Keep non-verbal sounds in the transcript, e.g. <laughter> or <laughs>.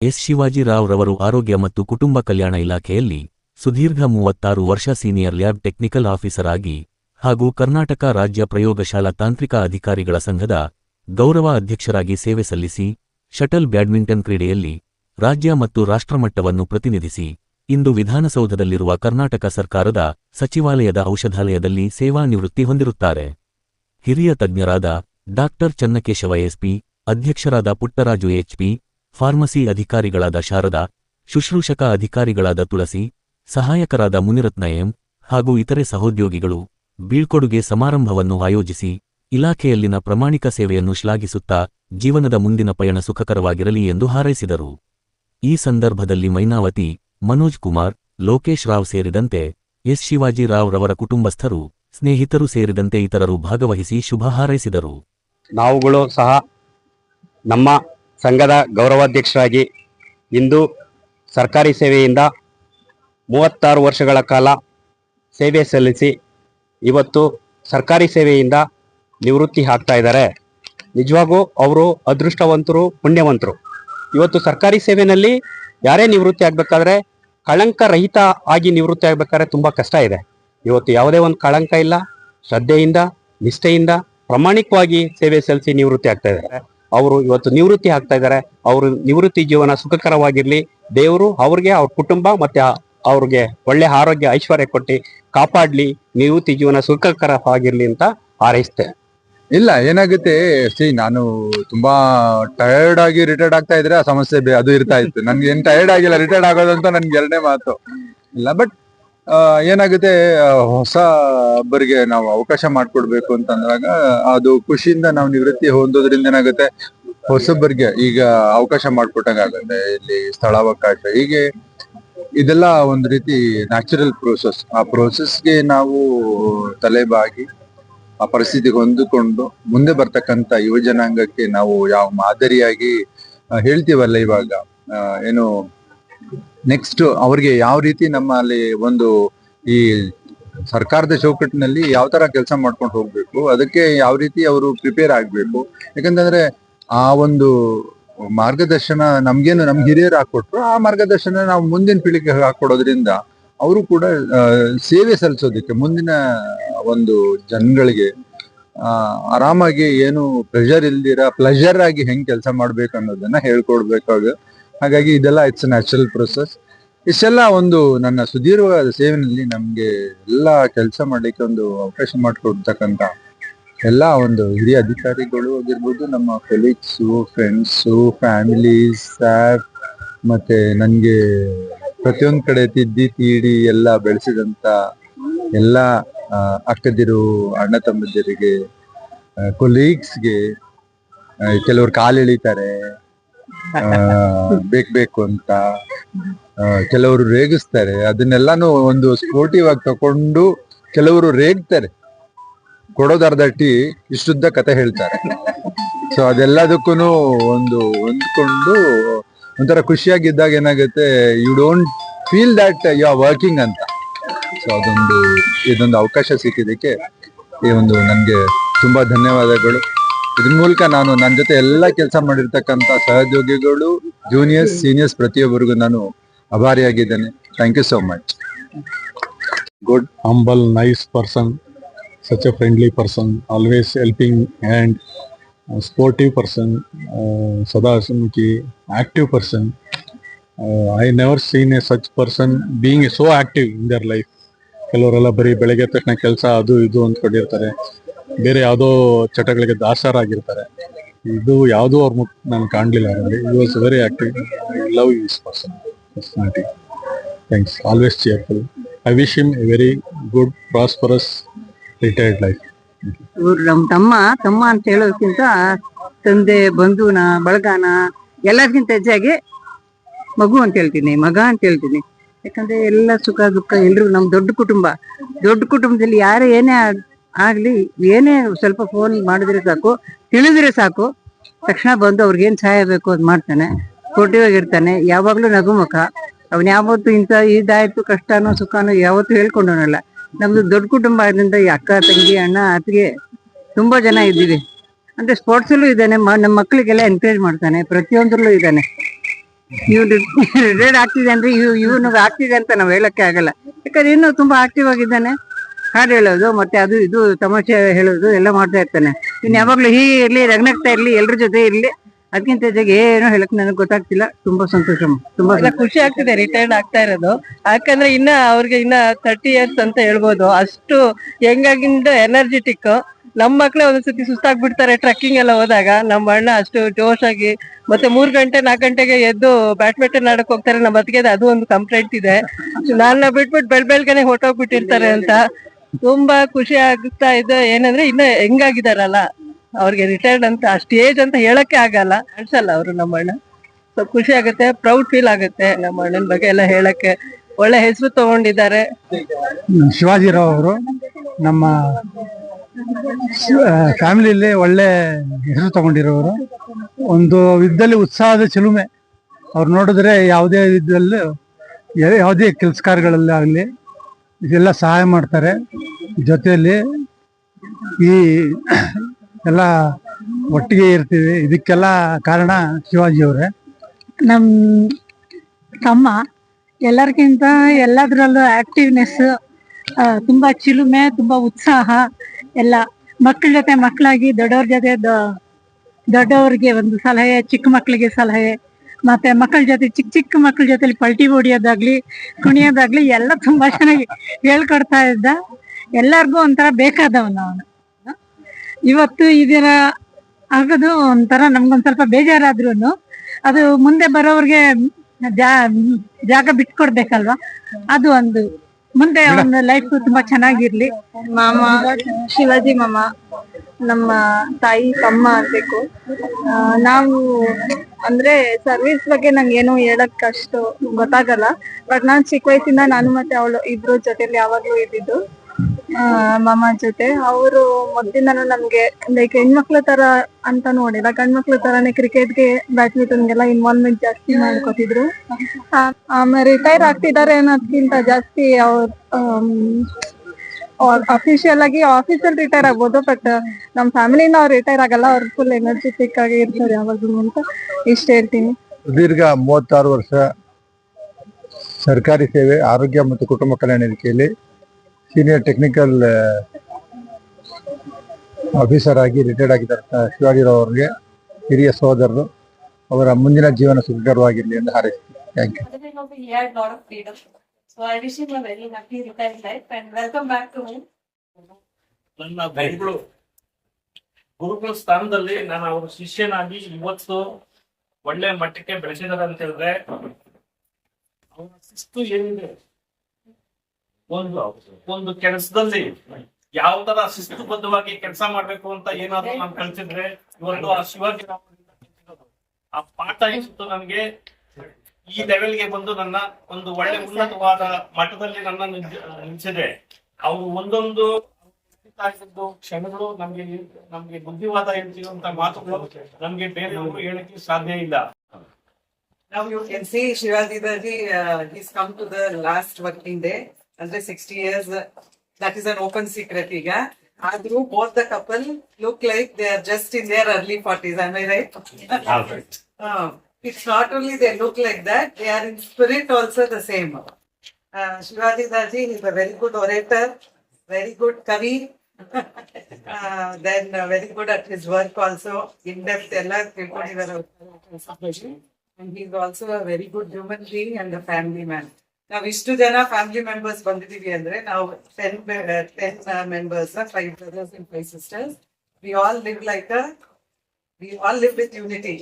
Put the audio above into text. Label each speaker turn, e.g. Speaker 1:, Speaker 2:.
Speaker 1: S. Shivaji Rao ರವರು ಆರೋಗ್ಯ ಮತ್ತು ಕುಟುಂಬ ಕಲ್ಯಾಣ ಇಲಾಖೆಯಲ್ಲಿ ಸುದೀರ್ಘ ಮೂವತ್ತಾರು ವರ್ಷ ಸೀನಿಯರ್ ಲ್ಯಾಬ್ ಟೆಕ್ನಿಕಲ್ ಆಫೀಸರ್ ಆಗಿ ಹಾಗೂ ಕರ್ನಾಟಕ ರಾಜ್ಯ ಪ್ರಯೋಗಶಾಲಾ ತಾಂತ್ರಿಕ ಅಧಿಕಾರಿಗಳ ಸಂಘದ ಗೌರವ ಅಧ್ಯಕ್ಷರಾಗಿ ಸೇವೆ ಸಲ್ಲಿಸಿ ಶಟಲ್ ಬ್ಯಾಡ್ಮಿಂಟನ್ ಕ್ರೀಡೆಯಲ್ಲಿ ರಾಜ್ಯ ಮತ್ತು ರಾಷ್ಟ್ರಮಟ್ಟವನ್ನು ಪ್ರತಿನಿಧಿಸಿ ಇಂದು ವಿಧಾನಸೌಧದಲ್ಲಿರುವ ಕರ್ನಾಟಕ ಸರ್ಕಾರದ ಸಚಿವಾಲಯದ ಔಷಧಾಲಯದಲ್ಲಿ ಸೇವಾ ನಿವೃತ್ತಿ ಹೊಂದಿರುತ್ತಾರೆ. ಹಿರಿಯ ತಜ್ಞರಾದ ಡಾಕ್ಟರ್ ಚನ್ನಕೇಶವ ಎಸ್ಪಿ ಅಧ್ಯಕ್ಷರಾದ ಪುಟ್ಟರಾಜು ಎಚ್ಪಿ ಫಾರ್ಮಸಿ ಅಧಿಕಾರಿಗಳಾದ ಶಾರದಾ, ಶುಶ್ರೂಷಕ ಅಧಿಕಾರಿಗಳಾದ ತುಳಸಿ, ಸಹಾಯಕರಾದ ಮುನಿರತ್ನ ಎಂ, ಹಾಗೂ ಇತರೆ ಸಹೋದ್ಯೋಗಿಗಳು ಬೀಳ್ಕೊಡುಗೆ ಸಮಾರಂಭವನ್ನು ಆಯೋಜಿಸಿ ಇಲಾಖೆಯಲ್ಲಿನ ಪ್ರಮಾಣಿಕ ಸೇವೆಯನ್ನು ಶ್ಲಾಘಿಸುತ್ತಾ ಜೀವನದ ಮುಂದಿನ ಪಯಣ ಸುಖಕರವಾಗಿರಲಿ ಎಂದು ಹಾರೈಸಿದರು. ಈ ಸಂದರ್ಭದಲ್ಲಿ ಮೈನಾವತಿ, ಮನೋಜ್ ಕುಮಾರ್, ಲೋಕೇಶ್ ರಾವ್ ಸೇರಿದಂತೆ ಎಸ್ ಶಿವಾಜಿ ರಾವ್ ರವರ ಕುಟುಂಬಸ್ಥರು, ಸ್ನೇಹಿತರು ಸೇರಿದಂತೆ ಇತರರು ಭಾಗವಹಿಸಿ ಶುಭ ಹಾರೈಸಿದರು.
Speaker 2: ನಾವುಗಳು ಸಹ ನಮ್ಮ ಸಂಘದ ಗೌರವಾಧ್ಯಕ್ಷರಾಗಿ ಇಂದು ಸರ್ಕಾರಿ ಸೇವೆಯಿಂದ ಮೂವತ್ತಾರು ವರ್ಷಗಳ ಕಾಲ ಸೇವೆ ಸಲ್ಲಿಸಿ ಇವತ್ತು ಸರ್ಕಾರಿ ಸೇವೆಯಿಂದ ನಿವೃತ್ತಿ ಆಗ್ತಾ ಇದ್ದಾರೆ. ನಿಜವಾಗೂ ಅವರು ಅದೃಷ್ಟವಂತರು, ಪುಣ್ಯವಂತರು. ಇವತ್ತು ಸರ್ಕಾರಿ ಸೇವೆಯಲ್ಲಿ ಯಾರೇ ನಿವೃತ್ತಿ ಆಗಬೇಕಾದ್ರೆ ಕಳಂಕ ರಹಿತ ಆಗಿ ನಿವೃತ್ತಿ ಆಗ್ಬೇಕಾದ್ರೆ ತುಂಬ ಕಷ್ಟ ಇದೆ. ಇವತ್ತು ಯಾವುದೇ ಒಂದು ಕಳಂಕ ಇಲ್ಲ, ಶ್ರದ್ಧೆಯಿಂದ, ನಿಷ್ಠೆಯಿಂದ ಪ್ರಾಮಾಣಿಕವಾಗಿ ಸೇವೆ ಸಲ್ಲಿಸಿ ನಿವೃತ್ತಿ ಆಗ್ತಾ ಇದ್ದಾರೆ. ಅವರು ಇವತ್ತು ನಿವೃತ್ತಿ ಆಗ್ತಾ ಇದ್ದಾರೆ. ಅವರು ನಿವೃತ್ತಿ ಜೀವನ ಸುಖಕರವಾಗಿರ್ಲಿ. ದೇವರು ಅವ್ರಿಗೆ, ಅವ್ರ ಕುಟುಂಬ ಮತ್ತೆ ಅವ್ರಿಗೆ ಒಳ್ಳೆ ಆರೋಗ್ಯ, ಐಶ್ವರ್ಯ ಕೊಟ್ಟು ಕಾಪಾಡ್ಲಿ. ನಿವೃತ್ತಿ ಜೀವನ ಸುಖಕರವಾಗಿರ್ಲಿ ಅಂತ ಹಾರೈಸ್ತೆ
Speaker 3: ಇಲ್ಲ, ಏನಾಗುತ್ತೆ ಸಿ ನಾನು ತುಂಬಾ ಟಯರ್ಡ್ ಆಗಿ ರಿಟೈರ್ಡ್ ಆಗ್ತಾ ಇದ್ರೆ ಆ ಸಮಸ್ಯೆ ಅದು ಇರ್ತಾ ಇತ್ತು. ನನ್ಗೆ ಏನ್ ಟಯರ್ಡ್ ಆಗಿಲ್ಲ ರಿಟೈರ್ಡ್ ಆಗೋದಂತ ನನ್ಗೆ ಎರಡನೇ ಮಾತು. ಇಲ್ಲ ಬಟ್ ಏನಾಗುತ್ತೆ ಹೊಸ ಒಬ್ಬರಿಗೆ ನಾವು ಅವಕಾಶ ಮಾಡ್ಕೊಡ್ಬೇಕು ಅಂತಂದಾಗ ಅದು ಖುಷಿಯಿಂದ ನಾವು ನಿವೃತ್ತಿ ಹೊಂದೋದ್ರಿಂದ ಏನಾಗುತ್ತೆ ಹೊಸಬರಿಗೆ ಈಗ ಅವಕಾಶ ಮಾಡ್ಕೊಟ್ಟಂಗ ಆಗುತ್ತೆ ಇಲ್ಲಿ ಸ್ಥಳಾವಕಾಶ. ಹೀಗೆ ಇದೆಲ್ಲ ಒಂದು ರೀತಿ ನ್ಯಾಚುರಲ್ ಪ್ರೋಸೆಸ್ ಆ ಪ್ರೋಸೆಸ್ಗೆ ನಾವು ತಲೆಬಾಗಿ ಆ ಪರಿಸ್ಥಿತಿಗೆ ಹೊಂದಿಕೊಂಡು ಮುಂದೆ ಬರ್ತಕ್ಕಂಥ ಯುವ ಜನಾಂಗಕ್ಕೆ ನಾವು ಯಾವ ಮಾದರಿಯಾಗಿ ಹೇಳ್ತೀವಲ್ಲ ಇವಾಗ ಏನು ನೆಕ್ಸ್ಟ್ ಅವ್ರಿಗೆ ಯಾವ ರೀತಿ ನಮ್ಮಲ್ಲಿ ಒಂದು ಈ ಸರ್ಕಾರದ ಚೌಕಟ್ಟಿನಲ್ಲಿ ಯಾವ ತರ ಕೆಲಸ ಮಾಡ್ಕೊಂಡು ಹೋಗ್ಬೇಕು, ಅದಕ್ಕೆ ಯಾವ ರೀತಿ ಅವರು ಪ್ರಿಪೇರ್ ಆಗ್ಬೇಕು, ಯಾಕಂತಂದ್ರೆ ಆ ಒಂದು ಮಾರ್ಗದರ್ಶನ ನಮ್ಗೇನು ನಮ್ ಹಿರಿಯರು ಹಾಕೊಟ್ರು, ಆ ಮಾರ್ಗದರ್ಶನ ನಾವು ಮುಂದಿನ ಪೀಳಿಗೆ ಹಾಕೊಡೋದ್ರಿಂದ ಅವರು ಕೂಡ ಸೇವೆ ಸಲ್ಲಿಸೋದಕ್ಕೆ ಮುಂದಿನ ಒಂದು ಜನಗಳಿಗೆ ಆರಾಮಾಗಿ ಏನು ಪ್ರೆಷರ್ ಇಲ್ದಿರ ಪ್ಲೆಜರ್ ಆಗಿ ಹೆಂಗ್ ಕೆಲಸ ಮಾಡ್ಬೇಕು ಅನ್ನೋದನ್ನ ಹೇಳ್ಕೊಡ್ಬೇಕಾಗ ಹಾಗಾಗಿ ಇದೆಲ್ಲ ಇಟ್ಸ್ ನ್ಯಾಚುರಲ್ ಪ್ರೊಸೆಸ್ ಇಷ್ಟೆಲ್ಲ ಒಂದು ನನ್ನ ಸುದೀರ್ಘವಾದ ಸೇವೆನಲ್ಲಿ ನಮಗೆ ಎಲ್ಲ ಕೆಲಸ ಮಾಡ್ಲಿಕ್ಕೆ ಒಂದು ಅವಕಾಶ ಮಾಡಿಕೊಡ್ತಕ್ಕಂಥ ಎಲ್ಲ ಒಂದು ಹಿರಿಯ ಅಧಿಕಾರಿಗಳು ಆಗಿರ್ಬೋದು, ನಮ್ಮ ಕೊಲೀಗ್ಸು ಫ್ರೆಂಡ್ಸು ಫ್ಯಾಮಿಲೀಸ್ ಸ್ಟಾಫ್ ಮತ್ತೆ ನನಗೆ ಪ್ರತಿಯೊಂದು ಕಡೆ ತಿದ್ದಿ, ತೀಡಿ ಎಲ್ಲ ಬೆಳೆಸಿದಂತ ಎಲ್ಲ ಅಕ್ಕದಿರು, ಅಣ್ಣ ತಮ್ಮದಿರಿಗೆ ಕೊಲೀಗ್ಸ್ಗೆ ಕೆಲವರು ಕಾಲು ಎಳಿತಾರೆ ಆ, ಬೇಕ್ ಬೇಕು ಅಂತ. ಕೆಲವರು ರೇಗಿಸ್ತಾರೆ. ಅದನ್ನೆಲ್ಲಾನು ಒಂದು ಸ್ಪೋರ್ಟಿವ್ ಆಗಿ ತಕೊಂಡು ಕೆಲವರು ರೇಗ್ತಾರೆ. ಕೊಡೋದರ್ಧ ಟೀ ಇಷ್ಟುದ್ದ ಕತೆ ಹೇಳ್ತಾರೆ. ಸೊ ಅದೆಲ್ಲದಕ್ಕೂ ಒಂದು ಹೊಂದ್ಕೊಂಡು ಒಂಥರ ಖುಷಿಯಾಗಿದ್ದಾಗ ಏನಾಗುತ್ತೆ you don't feel that you are working ಅಂತ. ಸೊ ಅದೊಂದು ಇದೊಂದು ಅವಕಾಶ ಸಿಕ್ಕಿದ್ದಕ್ಕೆ ಈ ಒಂದು ನನಗೆ ತುಂಬಾ ಧನ್ಯವಾದಗಳು. ಇದ್ರ ಮೂಲಕ ನಾನು ನನ್ನ ಜೊತೆ ಎಲ್ಲ ಕೆಲಸ ಮಾಡಿರ್ತಕ್ಕಂಥ ಸಹೋದ್ಯೋಗಿಗಳು ಜೂನಿಯರ್ಸ್ ಸೀನಿಯರ್ಸ್ ಪ್ರತಿಯೊಬ್ಬರಿಗೂ ನಾನು ಆಭಾರಿಯಾಗಿದ್ದೇನೆ thank you so much
Speaker 4: good humble nice person such a friendly person always helping and sportive person ಸದಾ ಸಮುಖಿ active person I never seen a such person being a so active in their life ಕೆಲವರೆಲ್ಲ ಬರೀ ಬೆಳಗ್ಗೆ ತಕ್ಷಣ ಕೆಲಸ ಅದು ಇದು ಅಂದ್ಕೊಂಡಿರ್ತಾರೆ. ಬೇರೆ ಯಾವುದೋ ಚಟಗಳಿಗೆ ದಾಸರಾಗಿರ್ತಾರೆ. ಇದು ಯಾವುದೂ ಅವ್ರ ಮುಖ ನಾನು ಕಾಣಲಿಲ್ಲ ಅವರಲ್ಲಿ ಈ was very active I love this person personality thanks always cheerful I wish him a very good prosperous retired life
Speaker 5: ಇವ್ರು ನಮ್ ತಮ್ಮ ತಮ್ಮ ಅಂತ ಹೇಳೋದಕ್ಕಿಂತ ತಂದೆ, ಬಂಧುನ, ಬಳಗಾನ ಎಲ್ಲದಕ್ಕಿಂತ ಹೆಚ್ಚಾಗಿ ಮಗು ಅಂತ ಹೇಳ್ತೀನಿ, ಮಗ ಅಂತ ಹೇಳ್ತೀನಿ. ಯಾಕಂದ್ರೆ ಎಲ್ಲ ಸುಖ ದುಃಖ ಎಲ್ರು ನಮ್ ದೊಡ್ಡ ಕುಟುಂಬ. ದೊಡ್ಡ ಕುಟುಂಬದಲ್ಲಿ ಯಾರೇ ಏನೇ ಆಗ್ಲಿ, ಏನೇ ಸ್ವಲ್ಪ ಫೋನ್ ಮಾಡಿದ್ರೆ ಸಾಕು, ತಿಳಿದ್ರೆ ಸಾಕು. ತಕ್ಷಣ ಬಂದು ಅವ್ರಿಗೆ ಏನ್ ಸಹಾಯ ಬೇಕು ಅದ್ ಮಾಡ್ತಾನೆ. ಕೋಟಿವಾಗಿರ್ತಾನೆ ಆಗಿರ್ತಾನೆ ಯಾವಾಗ್ಲೂ ನಗುಮುಖ ಅವ್ನ್ ಯಾವತ್ತು ಇಂಥ ಇದಾಯ್ತು, ಕಷ್ಟನೋ ಸುಖನೋ ಯಾವತ್ತೂ ಹೇಳ್ಕೊಂಡವನಲ್ಲ. ನಮ್ದು ದೊಡ್ಡ ಕುಟುಂಬ ಆದ್ರಿಂದ ಅಕ್ಕ, ತಂಗಿ, ಅಣ್ಣ ಅತ್ತಿಗೆ ತುಂಬಾ ಜನ ಇದ್ದೀವಿ. ಅಂದ್ರೆ ಸ್ಪೋರ್ಟ್ಸ್ ಅಲ್ಲೂ ಇದ್ದಾನೆ ನಮ್ಮ ಮಕ್ಕಳಿಗೆಲ್ಲ ಎನ್ಕರೇಜ್ ಮಾಡ್ತಾನೆ, ಪ್ರತಿಯೊಂದ್ರಲ್ಲೂ ಇದ್ದಾನೆ. ಇವ್ನು ರಿಟೈರ್ಡ್ ಆಗ್ತಿದೆ ಅಂದ್ರೆ ಇವ್ ಇವನಿಗೆ ಆಗ್ತಿದೆ ಅಂತ ನಾವು ಹೇಳಕ್ಕೆ ಆಗಲ್ಲ. ಯಾಕಂದ್ರೆ ಇನ್ನು ತುಂಬಾ ಆಕ್ಟಿವ್ ಆಗಿದ್ದಾನೆ. ಹಾಡು ಹೇಳೋದು ಮತ್ತೆ ಅದು ಇದು ತಮಾಷೆ ಹೇಳೋದು ಎಲ್ಲ ಮಾಡ್ತಾ ಇರ್ತಾನೆ. ಇನ್ ಯಾವಾಗ್ಲೂ ಹೀಗೆ ಇರ್ಲಿ ರಗ್ನಗ್ತಾ ಇರ್ಲಿ ಎಲ್ರ ಜೊತೆ ಇರ್ಲಿ ಅದಕ್ಕಿಂತ ಜೊತೆಗೆ ಏನೋ ಹೇಳಕ್ ನನಗೆ ಗೊತ್ತಾಗ್ತಿಲ್ಲ. ತುಂಬಾ ಸಂತೋಷ ತುಂಬಾ
Speaker 6: ಎಲ್ಲ ಖುಷಿ ಆಗ್ತಿದೆ ರಿಟೈರ್ಡ್ ಆಗ್ತಾ ಇರೋದು. ಯಾಕಂದ್ರೆ ಇನ್ನ ಅವ್ರಿಗೆ ಇನ್ನ ತರ್ಟಿ ಇಯರ್ಸ್ ಅಂತ ಹೇಳ್ಬೋದು. ಅಷ್ಟು ಹೆಂಗಾಗಿಂದ ಎನರ್ಜೆಟಿಕ್ ನಮ್ಮ ಮಕ್ಳೇ ಒಂದ್ಸತಿ ಸುಸ್ತಾಗ್ಬಿಡ್ತಾರೆ ಟ್ರಕ್ಕಿಂಗ್ ಎಲ್ಲ ಹೋದಾಗ. ನಮ್ಮ ಅಣ್ಣ ಅಷ್ಟು ಜೋಶ್ ಆಗಿ ಮತ್ತೆ ಮೂರ್ ಗಂಟೆ ನಾಲ್ಕು ಗಂಟೆಗೆ ಎದ್ದು ಬ್ಯಾಡ್ಮಿಂಟನ್ ಆಡಕ್ ಹೋಗ್ತಾರೆ. ನಮ್ಮ ಅತ್ತಿಗೆ ಅದು ಒಂದು ಕಂಪ್ಲೇಂಟ್ ಇದೆ. ನನ್ನ ಬಿಟ್ಬಿಟ್ಟು ಬೆಳ್ ಬೆಳ್ಗನೆ ಹೊಟ್ಟೋಗ್ಬಿಟ್ಟಿರ್ತಾರೆ ಅಂತ. ತುಂಬಾ ಖುಷಿ ಆಗ್ತಾ ಇದೆ. ಏನಂದ್ರೆ ಇನ್ನ ಹೆಂಗಾಗಿದಾರಲ್ಲ? ಅವ್ರಿಗೆ ರಿಟೈರ್ಡ್ ಅಂತ ಅಷ್ಟು ಏಜ್ ಅಂತ ಹೇಳಕ್ಕೆ ಆಗಲ್ಲ. ಅನ್ಸಲ್ಲ ಅವರು ನಮ್ಮ ಅಣ್ಣ ಸೊ ಖುಷಿ ಆಗುತ್ತೆ ಪ್ರೌಡ್ ಫೀಲ್ ಆಗುತ್ತೆ ನಮ್ಮ ಅಣ್ಣನ ಬಗ್ಗೆ ಎಲ್ಲ ಹೇಳಕ್ಕೆ. ಒಳ್ಳೆ ಹೆಸರು ತಗೊಂಡಿದ್ದಾರೆ.
Speaker 7: ಶಿವಾಜಿರಾವ್ ಅವರು ನಮ್ಮ ಫ್ಯಾಮಿಲಿಯಲ್ಲಿ ಒಳ್ಳೆ ಹೆಸರು ತಗೊಂಡಿರೋರು. ಒಂದು ಇದ್ದಲ್ಲಿ ಉತ್ಸಾಹದ ಚಿಲುಮೆ. ಅವ್ರು ನೋಡಿದ್ರೆ ಯಾವುದೇ ವಿಧದಲ್ಲೂ ಯಾ- ಯಾವುದೇ ಕೆಲಸ ಕಾರ್ಯಗಳಲ್ಲಿ ಆಗಲಿ ಇದೆಲ್ಲ ಸಹಾಯ ಮಾಡ್ತಾರೆ. ಜೊತೆಯಲ್ಲಿ ಈ ಎಲ್ಲ ಒಟ್ಟಿಗೆ ಇರ್ತೀವಿ. ಇದಕ್ಕೆಲ್ಲ ಕಾರಣ ಶಿವಾಜಿ ಅವರೇ
Speaker 8: ನಮ್ ತಮ್ಮ ಎಲ್ಲರಿಗಿಂತ ಎಲ್ಲದರಲ್ಲೂ ಆಕ್ಟಿವ್ನೆಸ್ ತುಂಬಾ ಚಿಲುಮೆ, ತುಂಬಾ ಉತ್ಸಾಹ, ಎಲ್ಲ ಮಕ್ಕಳ ಜೊತೆ ಮಕ್ಕಳಾಗಿ ದೊಡ್ಡವ್ರ ಜೊತೆ ದೊಡ್ಡವ್ರಿಗೆ ಒಂದು ಸಲಹೆ, ಚಿಕ್ಕ ಮಕ್ಕಳಿಗೆ ಸಲಹೆ ಮತ್ತೆ ಮಕ್ಕಳ ಜೊತೆ ಚಿಕ್ಕ ಚಿಕ್ಕ ಮಕ್ಕಳ ಜೊತೆ ಪಲ್ಟಿ ಹೊಡಿಯೋದಾಗ್ಲಿ ಕುಣಿಯೋದಾಗ್ಲಿ ಎಲ್ಲ ತುಂಬಾ ಚೆನ್ನಾಗಿ ಹೇಳ್ಕೊಡ್ತಾ ಇದ್ದ. ಎಲ್ಲರಿಗೂ ಒಂಥರ ಬೇಕಾದವನು ಅವನು. ಇವತ್ತು ಇದರ ಆಗೋದು ಒಂಥರ ನಮ್ಗೊಂದ್ ಸ್ವಲ್ಪ ಬೇಜಾರಾದ್ರೂನು ಅದು ಮುಂದೆ ಬರೋರ್ಗೆ ಜಾ- ಜಾಗ ಬಿಟ್ಕೊಡ್ಬೇಕಲ್ವಾ? ಅದು ಒಂದು. ಮುಂದೆ ಒಂದು ಲೈಫ್ ತುಂಬಾ ಚೆನ್ನಾಗಿರ್ಲಿ.
Speaker 9: ಮಾಮ ಶಿವಾಜಿ ಮಾಮ. ನಮ್ಮ ತಾಯಿ, ತಮ್ಮ ಅನ್ಬೇಕು ನಾವು ಅಂದ್ರೆ ಸರ್ವಿಸ್ ಬಗ್ಗೆ ನಂಗೆ ಏನು ಹೇಳಕ್ ಅಷ್ಟು ಗೊತ್ತಾಗಲ್ಲ. ಬಟ್ ನಾನ್ ಚಿಕ್ಕ ವಯಸ್ಸಿಂದ ನಾನು ಮತ್ತೆ ಅವಳು ಇಬ್ರು ಜೊತೆಲಿ ಯಾವಾಗ್ಲೂ ಇದ್ದಿದ್ದು. ಮಾಮ ಜೊತೆ. ಅವರು ಮೊದ್ಲಿಂದಾನು ನಮ್ಗೆ ಲೈಕ್ ಹೆಣ್ಮಕ್ಳ ತರ ಅಂತ ನೋಡಿಲ್ಲ. ಗಂಡ್ಮಕ್ಳ ತರಾನೇ ಕ್ರಿಕೆಟ್ಗೆ ಬ್ಯಾಡ್ಮಿಂಟನ್ಗೆಲ್ಲ ಇನ್ವಾಲ್ವ್ಮೆಂಟ್ ಜಾಸ್ತಿ ಮಾಡ್ಕೊತಿದ್ರು. ಆಮೇಲೆ ರಿಟೈರ್ ಆಗ್ತಿದಾರೆ ಅನ್ನೋದ್ಕಿಂತ ಜಾಸ್ತಿ ಅವ್ರ ಅಫಿಷಿಯಲ್ ಆಗಿ ಆಫೀಸಲ್ಲಿ ರಿಟೈರ್ ಆಗ್ಬೋದು ಬಟ್ ನಮ್ ಫ್ಯಾಮಿಲಿನ ಅವ್ರು ರಿಟೈರ್ ಆಗಲ್ಲ ಅವ್ರ ಫುಲ್ ಎನರ್ಜೆಟಿಕ್ ಆಗಿ ಇರ್ತಾರೆ ಯಾವಾಗ್ಲೂ ಅಂತ ಇಷ್ಟ ಹೇಳ್ತೀನಿ.
Speaker 3: ಸುದೀರ್ಘ ಮೂವತ್ತಾರು ವರ್ಷ ಸರ್ಕಾರಿ ಸೇವೆ ಆರೋಗ್ಯ ಮತ್ತು ಕುಟುಂಬ ಕಲ್ಯಾಣ ಇಲಾಖೆಯಲ್ಲಿ ಸೀನಿಯರ್ ಟೆಕ್ನಿಕಲ್ ಆಫೀಸರ್ ಆಗಿ ರಿಟೈರ್ಡ್ ಆಗಿದ್ದಾರೆ ಶಿವಾಜಿರಾವ್ ಅವರಿಗೆ ಹಿರಿಯ ಸಹೋದರರು. ಅವರ ಮುಂದಿನ ಜೀವನ ಸುಖಕರವಾಗಿರಲಿ ಎಂದು ಹಾರೈಸ್ತೀನಿ. ಥ್ಯಾಂಕ್ ಯು
Speaker 10: ನನ್ನ ಗುರುಗಳು, ಗುರುಗಳ ಸ್ಥಾನದಲ್ಲಿ ನಾನು ಅವರ ಶಿಷ್ಯನಾಗಿ ಇವತ್ತು ಒಳ್ಳೆ ಮಟ್ಟಕ್ಕೆ ಬೆಳೆಸಿದಾರೆ ಅಂತ ಹೇಳಿದ್ರೆ, ಅವರ ಶಿಸ್ತು ಏನಿದೆ? ಒಂದು ಒಂದು ಕೆಲಸದಲ್ಲಿ ಯಾವ ತರ ಶಿಸ್ತುಬದ್ಧವಾಗಿ ಕೆಲಸ ಮಾಡ್ಬೇಕು ಅಂತ ಏನಾದ್ರು ನಾನು ಕಲ್ತಿದ್ರೆ ಇವತ್ತು ಆ ಶಿವಾಜಿ ಆ ಪಾಠ ಇತ್ತು ನನಗೆ ಈ ಲೆವೆಲ್ಗೆ ಬಂದು ನನ್ನ ಒಂದು ಒಳ್ಳೆ ಉನ್ನತವಾದ ಮಟ್ಟದಲ್ಲಿ ನನ್ನ ನಿಲ್ಸಿ- ನಿಲ್ಸಿದೆ ಅವರು ಒಂದೊಂದು ಕ್ಷಣಗಳು ನಮ್ಗೆ ನಮ್ಗೆ ಬುದ್ಧಿವಾದ ಹೇಳ್ತಿರುವಂತ ಮಾತುಗಳು ನಮ್ಗೆ ಬೇರೆಯವರು ಹೇಳಕ್ಕೆ ಸಾಧ್ಯ ಇಲ್ಲ
Speaker 6: Now you can see Shivaji Daji, uh, he's come to the last working day, under sixty years, uh, that is an open secret ಈಗ. ಆದ್ರೂ both the couple look like they are just in their early forties, am I right? Uh, it's not only they look like that, they are in spirit also the same. Uh, Shivaji Daji is a very good orator, very good kavi. <laughs> uh, then uh, very good at his work also, in depth ಎಲ್ಲ ತಿಳ್ಕೊಂಡಿದ್ದಾರೆ ಅವ್ರ ಕೆಲ್ಸದ ಬಗ್ಗೆ. And he's also a very good human being and a family man. ನಾವ್ ಇಷ್ಟು ಜನ family members ಬಂದಿದೀವಿ ಅಂದ್ರೆ ನಾವು ten ten members five brothers and five sisters we all live like we all live with unity